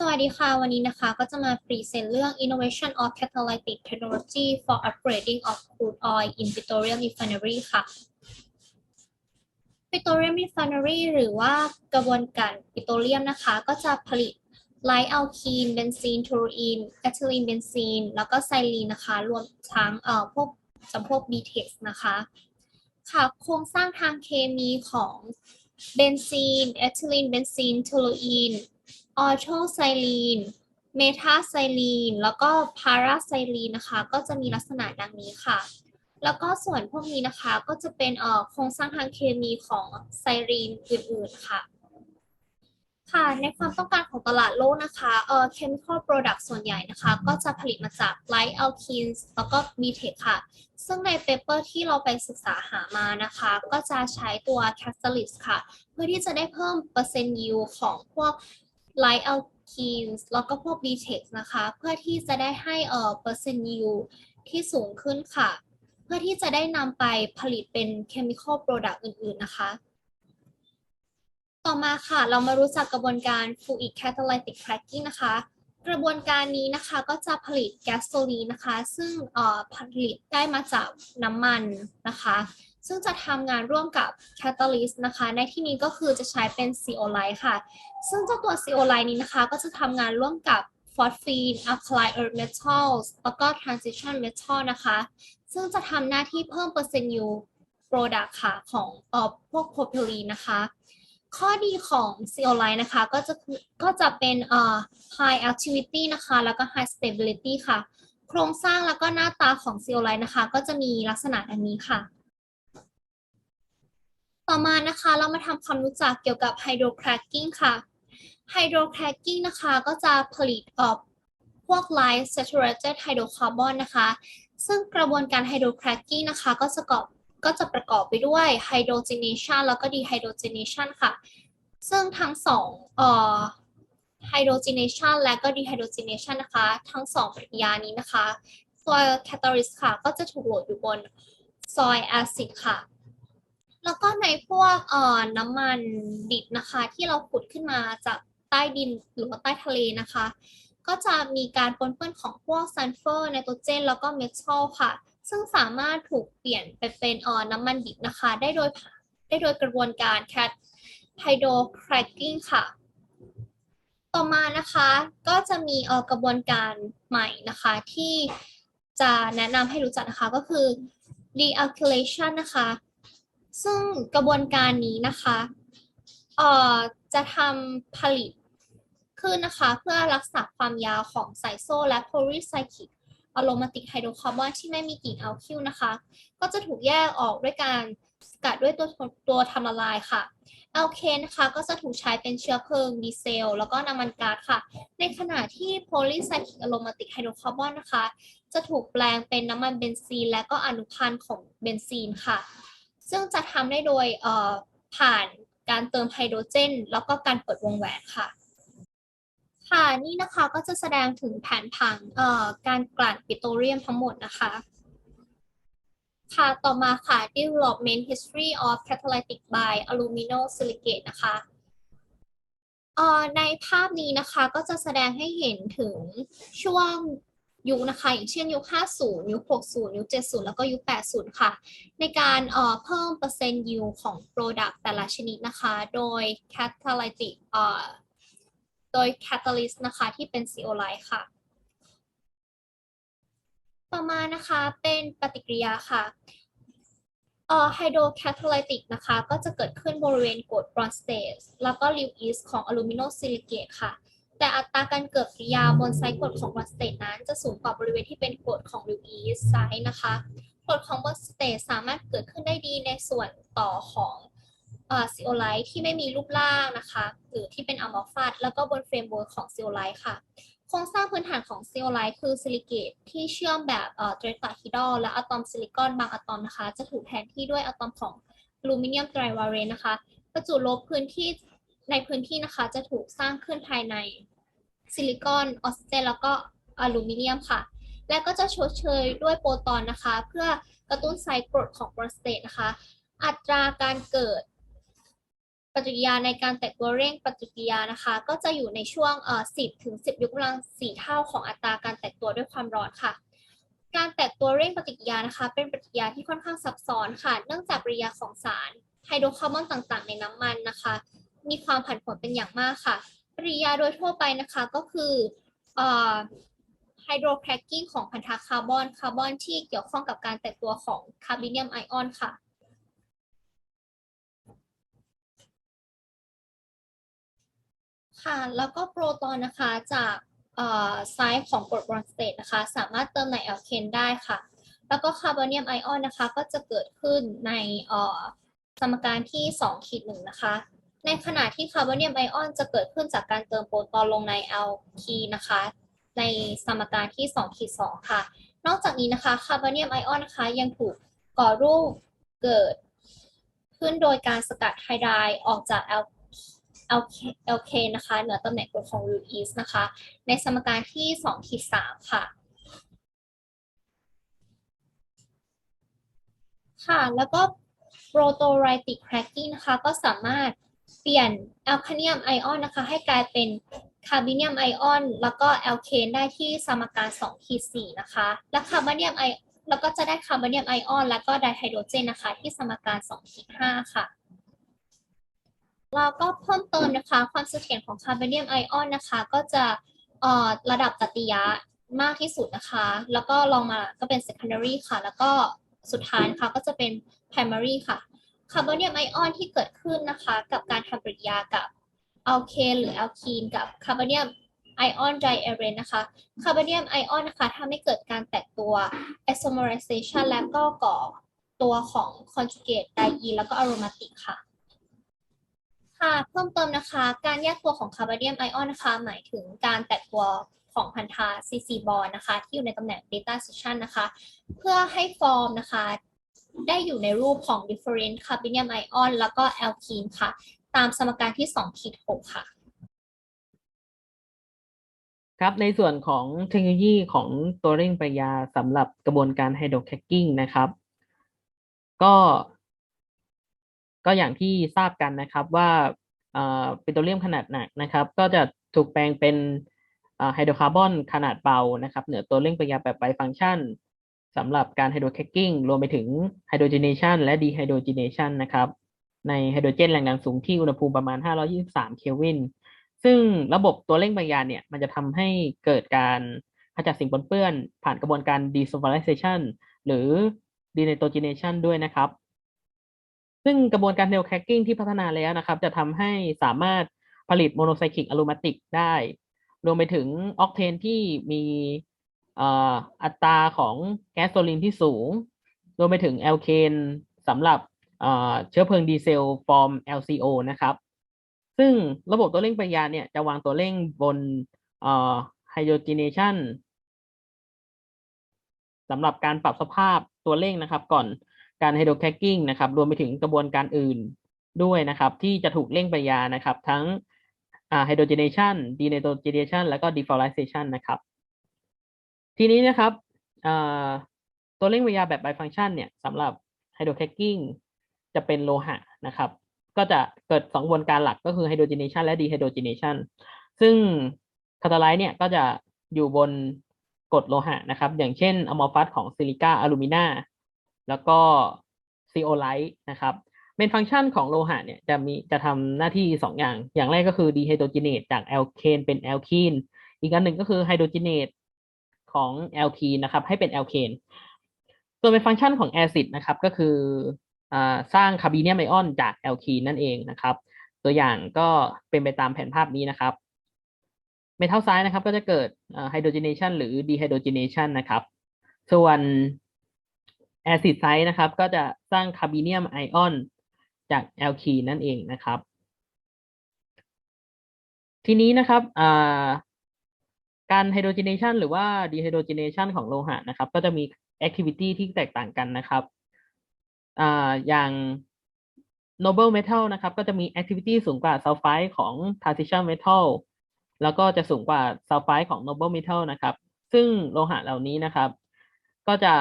สวัสดีค่ะ วันนี้นะคะก็จะมาพรีเซนต์เรื่อง Innovation of Catalytic Technology for Upgrading of Crude Oil in Petroleum Refinery ค่ะ Petroleum Refinery หรือว่ากระบวนการปิโตรเลียมนะคะ ก็จะผลิตไลท์อัลคีนเบนซีนทูรีนแอทิลีนเบนซีนแล้วก็ไซลีนนะคะ รวมทั้งเอ่อพวกจำพวก BTEX นะคะ ค่ะ โครงสร้างทางเคมีของ เบนซีน เอทิลีน เบนซีนทูรีน ออโทไซลีน เมทาไซลีน แล้วก็พาราไซลีนนะคะ ก็จะมีลักษณะดังนี้ค่ะ แล้วก็ส่วนพวกนี้นะคะ ก็จะเป็นเอ่อโครงสร้างทางเคมีของไซรีนอื่นๆค่ะ ค่ะในความต้องการของตลาดโลกนะคะเอ่อ chemical product ส่วนใหญ่นะคะ ก็จะผลิตมาจาก light alkenes แล้วก็ BTEC ค่ะ ซึ่งในเปเปอร์ที่เราไปศึกษาหามานะคะ ก็จะใช้ตัว catalyst ค่ะ เพื่อที่จะได้เพิ่มเปอร์เซ็นต์ yield ของพวก light alkenes แล้วก็พวก BTEX นะคะ เพื่อที่จะได้ให้เอ่อเปอร์เซ็นต์ yield ที่สูงขึ้นค่ะ เพื่อที่จะได้นำไปผลิตเป็น chemical product อื่นๆนะคะ ต่อมาค่ะ เรามารู้จักกระบวนการ fluid catalytic cracking นะคะ กระบวนการนี้นะคะก็จะผลิตแก๊สโซลีนนะคะ ซึ่งผลิตได้มาจากน้ำมันนะคะ ซึ่งจะทำงานร่วมกับ catalyst นะคะ ในที่นี้ก็คือจะใช้เป็น zeolite ค่ะ ซึ่งเจ้าตัว zeolite นี้นะคะ ก็จะทำงานร่วมกับ phosphine alkali earth metals แล้วก็ transition metal นะคะ ซึ่งจะทำหน้าที่เพิ่มเปอร์เซ็นต์ yield product ค่ะของออพวก propylene นะคะ ข้อดีของ zeolite นะคะ ก็จะก็จะเป็นเอ่อ high activity นะคะ แล้วก็ high stability ค่ะ โครงสร้างแล้วก็หน้าตาของ zeolite นะคะ ก็จะมีลักษณะดังนี้ค่ะ ต่อมานะคะเรามาทำความรู้จักเกี่ยวกับ hydrocracking ค่ะ hydrocracking นะคะก็จะผลิตเอ่อพวก light saturated hydrocarbon นะคะ ซึ่งกระบวนการ hydrocracking นะคะ ก็จะประกอบ ก็จะประกอบไปด้วย hydrogenation แล้วก็ dehydrogenation ค่ะ ซึ่งทั้งสองเอ่อ hydrogenation และก็ dehydrogenation นะคะ ทั้งสองปฏิกิริยานี้นะคะตัว catalyst ค่ะ ก็จะถูกโหลดอยู่บน soy acid ค่ะ แล้วก็ในพวกเอ่อน้ำมันดิบนะคะ ที่เราขุดขึ้นมาจากใต้ดินหรือว่าใต้ทะเลนะคะ ก็จะมีการปนเปื้อนของพวกซัลเฟอร์ไนโตรเจน แล้วก็เมทัลค่ะ ซึ่งสามารถถูกเปลี่ยนไปเป็นอ่อน้ำมันดิบนะคะ ได้โดยได้โดยกระบวนการ cat hydrocracking ค่ะ ต่อมานะคะก็จะมีออกระบวนการใหม่นะคะที่จะแนะนำให้รู้จักนะคะก็คือ dealkylation นะคะ ซึ่งกระบวนการนี้นะคะเอ่อจะทำผลิตขึ้นนะคะ เพื่อรักษาความยาวของไซโซ่และโพลีไซคลิก อะโรมาติกไฮโดรคาร์บอนที่ไม่มีกลิ่นอัลคิลนะคะ ก็จะถูกแยกออกด้วยการสกัดด้วยตัวตัวทำละลายค่ะแอลเคนนะคะก็จะถูกใช้เป็นเชื้อเพลิงดีเซล แล้วก็น้ำมันก๊าซค่ะ ในขณะที่โพลีไซคลิกอะโรมาติกไฮโดรคาร์บอนนะคะ จะถูกแปลงเป็นน้ำมันเบนซีน และก็อนุพันธ์ของเบนซีนค่ะ ซึ่งจะทำได้โดยผ่านการเติมไฮโดรเจน แล้วก็การเปิดวงแหวนค่ะ ค่ะนี่นะคะก็จะแสดงถึงแผนผังเอ่อการกลั่นปิโตรเลียมทั้งหมดนะคะ ค่ะต่อมาค่ะ development history of catalytic by aluminum silicate นะคะเอ่อในภาพนี้นะคะก็จะแสดงให้เห็นถึงช่วงยุคนะคะอย่างเช่นยุค 50 ยุค 60 ยุค 70 แล้วก็ยุค 80 ค่ะ ในการเอ่อเพิ่มเปอร์เซ็นต์ yield ของ product แต่ละชนิดนะคะ โดย catalytic เอ่อ โดย catalyst นะคะที่เป็น zeolite ค่ะ ต่อมานะคะเป็นปฏิกิริยาค่ะเอ่อ hydrocatalytic นะคะก็จะเกิดขึ้นบริเวณกรด bronzate แล้วก็ Lewis ของอลูมิโนซิลิเกตค่ะ แต่อัตราการเกิดปฏิกิริยาบนไซต์กรดของ bronzate นั้นจะสูงกว่าบริเวณที่เป็นกรดของ Lewis ไซต์นะคะกรดของ bronzate สามารถเกิดขึ้นได้ดีในส่วนต่อของ เอ่อ zeolite ที่ไม่มีรูปร่างนะคะ หรือที่เป็น amorphous แล้วก็บนเฟรมโบนของ zeolite ค่ะ โครงสร้างพื้นฐานของซีโอไลท์คือซิลิเกตที่เชื่อมแบบเอ่อเทรตาฮิดอลและอะตอมซิลิคอนบางอะตอมนะคะ จะถูกแทนที่ด้วยอะตอมของอลูมิเนียมไตรวาเรนนะคะ ประจุลบพื้นที่ในพื้นที่นะคะ จะถูกสร้างขึ้นภายในซิลิคอนออกซิเจนแล้วก็อลูมิเนียมค่ะ และก็จะชดเชยด้วยโปรตอนนะคะ เพื่อกระตุ้นไซโครดของโปรสเตตนะคะ อัตราการเกิด ปฏิกิริยาในการแตกตัวเร่งปฏิกิริยานะคะ ก็จะอยู่ในช่วงเอ่อ10ถึง10 ยกกำลัง 4 เท่าของอัตราการแตกตัวด้วยความร้อนค่ะ การแตกตัวเร่งปฏิกิริยานะคะ เป็นปฏิกิริยาที่ค่อนข้างซับซ้อนค่ะ เนื่องจากปฏิกิริยาของสารไฮโดรคาร์บอนต่างๆ ในน้ำมันนะคะ มีความผันผวนเป็นอย่างมากค่ะ ปฏิกิริยาโดยทั่วไปนะคะก็คือเอ่อไฮโดรแครกกิ้งของพันธะคาร์บอนคาร์บอนที่เกี่ยวข้องกับการแตกตัวของคาร์บอเนียมไอออนค่ะ ค่ะ แล้วก็โปรตอนนะคะจากไซส์ของกรดบรอนสเตทนะคะ สามารถเติมในแอลเคนได้ค่ะ แล้วก็คาร์บอเนียมไอออนนะคะ ก็จะเกิดขึ้นในสมการที่2ขีดหนึ่งนะคะ ในขณะที่คาร์บอเนียมไอออนจะเกิดขึ้นจากการเติมโปรตอนลงในแอลคีนะคะ ในสมการที่2ขีด2ค่ะ นอกจากนี้นะคะคาร์บอเนียมไอออนนะคะยังถูกก่อรูปเกิดขึ้นโดยการสกัดไฮไดร์ออกจากแอล LK LK นะคะเหนือตำแหน่งกรดของ root east นะคะ ในสมการที่2ขีด3ค่ะ ค่ะ แล้วก็ protolytic cracking นะคะ ก็สามารถเปลี่ยนแอลคาเนียมไอออนนะคะ ให้กลายเป็นคาร์บอเนียมไอออนแล้วก็แอลเคนได้ที่สมการ2ขีด4นะคะ และคาร์บอเนียมไอแล้วก็จะได้คาร์บอเนียมไอออน แล้วก็ไดไฮโดรเจนนะคะ ที่สมการ2ขีด5ค่ะ แล้วก็เพิ่มเติมนะคะความเสถียรของคาร์บอเนียมไอออนนะคะ ก็จะระดับตติยะมากที่สุดนะคะ แล้วก็ลองมาก็เป็น secondary ค่ะ แล้วก็สุดท้ายนะคะก็จะเป็น primary ค่ะคาร์บอเนียมไอออนที่เกิดขึ้นนะคะ กับการทำปฏิกิริยากับอัลเคนหรือแอลคีนกับคาร์บอเนียมไอออนไดเอเรนนะคะคาร์บอเนียมไอออนนะคะทำให้เกิดการแตกตัว isomerization และก็ก่อตัวของ conjugate ไดอีแล้วก็ aromatic ค่ะ ค่ะเพิ่มเติมนะคะ การแยกตัวของคาร์บอเนียมไอออนนะคะหมายถึงการแตกตัวของพันธะ CC bond นะคะ ที่อยู่ในตำแหน่ง beta section นะคะ เพื่อให้ฟอร์มนะคะ ได้อยู่ในรูปของ different carbonium ion แล้วก็ alkene ค่ะ ตามสมการที่2ขีด6ค่ะ ครับในส่วนของเทคโนโลยีของตัวเร่งปฏิกิริยาสำหรับกระบวนการไฮโดรแคคกิ้งนะครับ ก็ ก็อย่างที่ทราบกันนะครับว่าปิโตรเลียมขนาดหนักนะครับ ก็จะถูกแปลงเป็นไฮโดรคาร์บอนขนาดเบานะครับ เหนือตัวเร่งปฏิกิริยาแบบไบฟังก์ชันสำหรับการไฮโดรแคคกิ้งรวมไปถึงไฮโดรเจเนชันและดีไฮโดรเจเนชันนะครับ ในไฮโดรเจนแรงดันสูงที่อุณหภูมิประมาณ 523 เคลวิน ซึ่งระบบตัวเร่งปฏิกิริยาเนี่ย มันจะทำให้เกิดการขจัดสิ่งปนเปื้อน ผ่านกระบวนการ desulfurization หรือ denitrogenation ด้วยนะครับ ซึ่งกระบวนการ nail cracking ที่พัฒนาแล้วนะครับ จะทำให้สามารถผลิตโมโนไซคลิกอะโรมาติกได้ รวมไปถึงออกเทนที่มีอัตราของแก๊สโซลินที่สูง รวมไปถึงแอลเคนสำหรับเชื้อเพลิงดีเซลฟอร์ม LCO นะครับ ซึ่งระบบตัวเร่งปฏิกิริยาเนี่ยจะวางตัวเร่งบนไฮโดรเจเนชันสำหรับการปรับสภาพตัวเร่งนะครับ ก่อน การไฮโดรแคคกิ้งนะครับรวมไปถึงกระบวนการอื่นด้วยนะครับ ที่จะถูกเร่งปฏิกิริยานะครับ ทั้งไฮโดรเจเนชันดีไนโตรเจเนชันแล้วก็ดีฟอริเซชันนะครับ ทีนี้นะครับตัวเร่งปฏิกิริยาแบบไบฟังชันเนี่ยสำหรับไฮโดรแคคกิ้งจะเป็นโลหะนะครับ ก็จะเกิดสองกระบวนการหลักก็คือไฮโดรเจเนชันและดีไฮโดรเจเนชันซึ่งคาตาไลท์เนี่ยก็จะอยู่บนกรดโลหะนะครับ อย่างเช่นอะมอร์ฟัสของซิลิก้าอะลูมินา แล้วก็ซีโอไลท์นะครับเป็นฟังก์ชันของโลหะเนี่ยจะมีจะทำหน้าที่สองอย่าง อย่างแรกก็คือดีไฮโดรเจนเนตจากแอลเคนเป็นแอลคีนอีกอันหนึ่งก็คือไฮโดรเจนเนตของแอลคีนนะครับ ให้เป็นแอลเคนส่วนเป็นฟังก์ชันของแอซิดนะครับก็คืออสร้างคาร์บีเนียมไอออนจากแอลคีนนั่นเองนะครับ ตัวอย่างก็เป็นไปตามแผนภาพนี้นะครับเมทัลไซด์นะครับก็จะเกิดไฮโดรเจนเนชันหรือดีไฮโดรเจนเนชันนะครับ ส่วน แอซิดไซด์นะครับ ก็จะสร้างคาร์บีเนียมไอออนจากแอลคีนั่นเองนะครับ ทีนี้นะครับการไฮโดรเจเนชันหรือว่าดีไฮโดรเจเนชันของโลหะนะครับ ก็จะมีแอคทิวิตี้ที่แตกต่างกันนะครับออย่าง noble metal นะครับ ก็จะมี activity สูงกว่า sulfide ของ transition metal แล้วก็จะสูงกว่า sulfide ของ noble metal นะครับ ซึ่งโลหะเหล่านี้นะครับ ก็จะ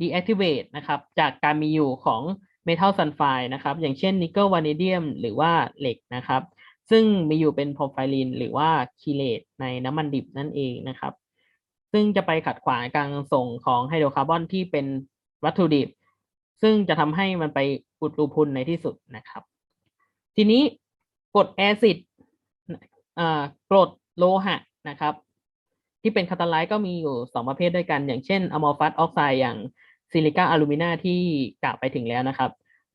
deactivate นะครับ จากการมีอยู่ของเมทัลซัลไฟด์นะครับ อย่างเช่นนิกเกิลวานิเดียมหรือว่าเหล็กนะครับ ซึ่งมีอยู่เป็นโพรไฟลินหรือว่าคีเลตในน้ำมันดิบนั่นเองนะครับ ซึ่งจะไปขัดขวางการส่งของไฮโดรคาร์บอนที่เป็นวัตถุดิบ ซึ่งจะทำให้มันไปอุดรูพุนในที่สุดนะครับ ทีนี้กรดแอซิดกรดโลหะนะครับ ที่เป็นคาตาไลต์ก็มีอยู่สองประเภทด้วยกัน อย่างเช่นอะมอร์ฟัสออกไซด์อย่างซิลิก้าอะลูมินาที่กล่าวไปถึงแล้วนะครับ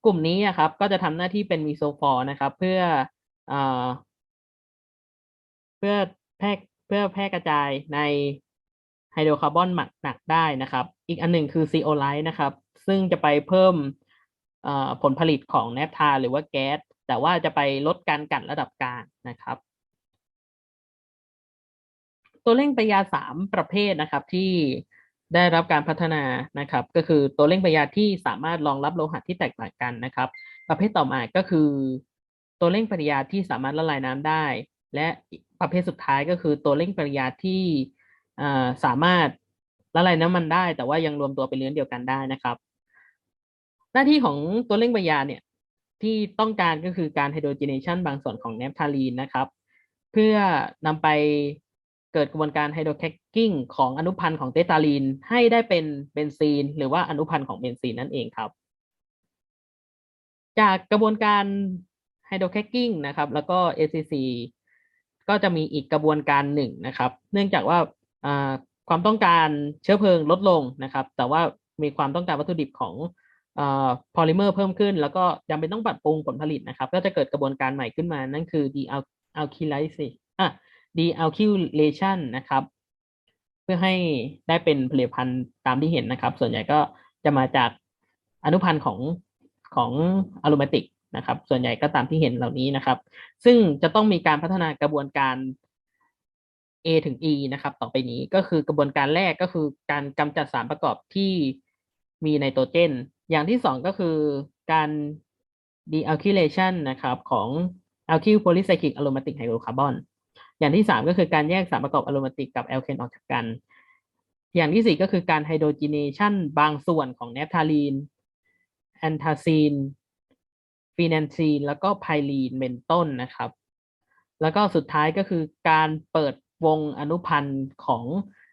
กลุ่มนี้ครับก็จะทำหน้าที่เป็นมีโซฟอร์นะครับ เพื่ออเพื่อแพร่เพื่อแพร่กระจายในไฮโดรคาร์บอนหมักหนักได้นะครับ อีกอันหนึ่งคือซีโอไลท์นะครับ ซึ่งจะไปเพิ่มผลผลิตของแนปทาหรือว่าแก๊สแต่ว่าจะไปลดการกลั่นระดับกลางนะครับ ตัวเร่งปฏิกิริยาสามประเภทนะครับที่ได้รับการพัฒนานะครับ ก็คือตัวเร่งปฏิกิริยาที่สามารถรองรับโลหะที่แตกต่างกันนะครับ ประเภทต่อมาก็คือ ตัวเร่งปฏิกิริยาที่สามารถละลายน้ำได้ และประเภทสุดท้ายก็คือตัวเร่งปฏิกิริยาที่สามารถละลายน้ำมันได้ แต่ว่ายังรวมตัวเป็นเลื้อนเดียวกันได้นะครับ หน้าที่ของตัวเร่งปฏิกิริยาเนี่ยที่ต้องการก็คือการไฮโดรเจเนชันบางส่วนของแนปทาลีนนะครับ เพื่อนำไป เกิดกระบวนการไฮโดรแคคกิ้งของอนุพันธ์ของเตตาลีนให้ได้เป็นเบนซีน หรือว่าอนุพันธ์ของเบนซีนนั่นเองครับ จากกระบวนการไฮโดรแคคกิ้งนะครับ แล้วก็ ACC ก็จะมีอีกกระบวนการหนึ่งนะครับ เนื่องจากว่าความต้องการเชื้อเพลิงลดลงนะครับ แต่ว่ามีความต้องการวัตถุดิบของพอลิเมอร์เพิ่มขึ้น แล้วก็จำเป็นต้องปรับปรุงผลผลิตนะครับ ก็จะเกิดกระบวนการใหม่ขึ้นมา นั่นคือ dealkylation อะ dealkylation นะครับ เพื่อให้ได้เป็นผลิตภัณฑ์ตามที่เห็นนะครับ ส่วนใหญ่ก็จะมาจากอนุพันธ์ของของอะลูมาติกนะครับ ส่วนใหญ่ก็ตามที่เห็นเหล่านี้นะครับ ซึ่งจะต้องมีการพัฒนากระบวนการ A ถึง E นะครับ ต่อไปนี้ก็คือกระบวนการแรกก็คือการกำจัดสารประกอบที่มีไนโตรเจน อย่างที่สองก็คือการ dealkylation นะครับของ alkyl polycyclic aromatic hydrocarbon อย่างที่สามก็คือการแยกสารประกอบอะโรมาติกกับแอลเคนออกจากกัน อย่างที่สี่ก็คือการไฮโดรเจีเนชันบางส่วนของแนปทาลีนแอนทาซีนฟีแนนซีนแล้วก็ไพลีนเป็นต้นนะครับ แล้วก็สุดท้ายก็คือการเปิดวงอนุพันธ์ของ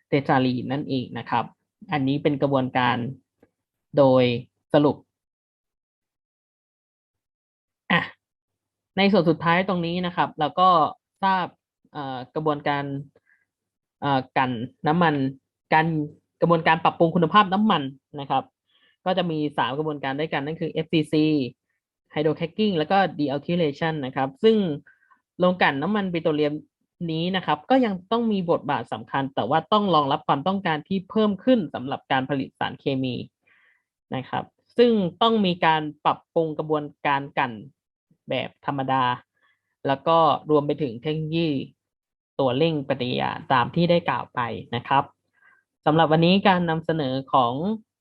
เตตาลีนนั่นเองนะครับ อันนี้เป็นกระบวนการโดยสรุปอะในส่วนสุดท้ายตรงนี้นะครับ แล้วก็ทราบ กระบวนการกันน้ำมันการกระบวนการปรับปรุงคุณภาพน้ำมันนะครับ ก็จะมีสามกระบวนการด้วยกันนั่นคือ FCC hydrocracking แล้วก็ dealkylation นะครับ ซึ่งโรงกลั่นน้ำมันปิโตรเลียมนี้นะครับ ก็ยังต้องมีบทบาทสำคัญ แต่ว่าต้องรองรับความต้องการที่เพิ่มขึ้นสำหรับการผลิตสารเคมีนะครับ ซึ่งต้องมีการปรับปรุงกระบวนการกลั่นแบบธรรมดา แล้วก็รวมไปถึงเทคโนโลยี ตัวเร่งปฏิกิริยาตามที่ได้กล่าวไปนะครับสำหรับวันนี้การนำเสนอของ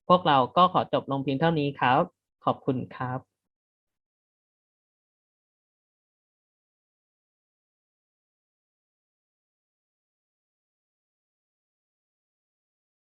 พวกเราก็ขอจบลงเพียงเท่านี้ครับ ขอบคุณครับ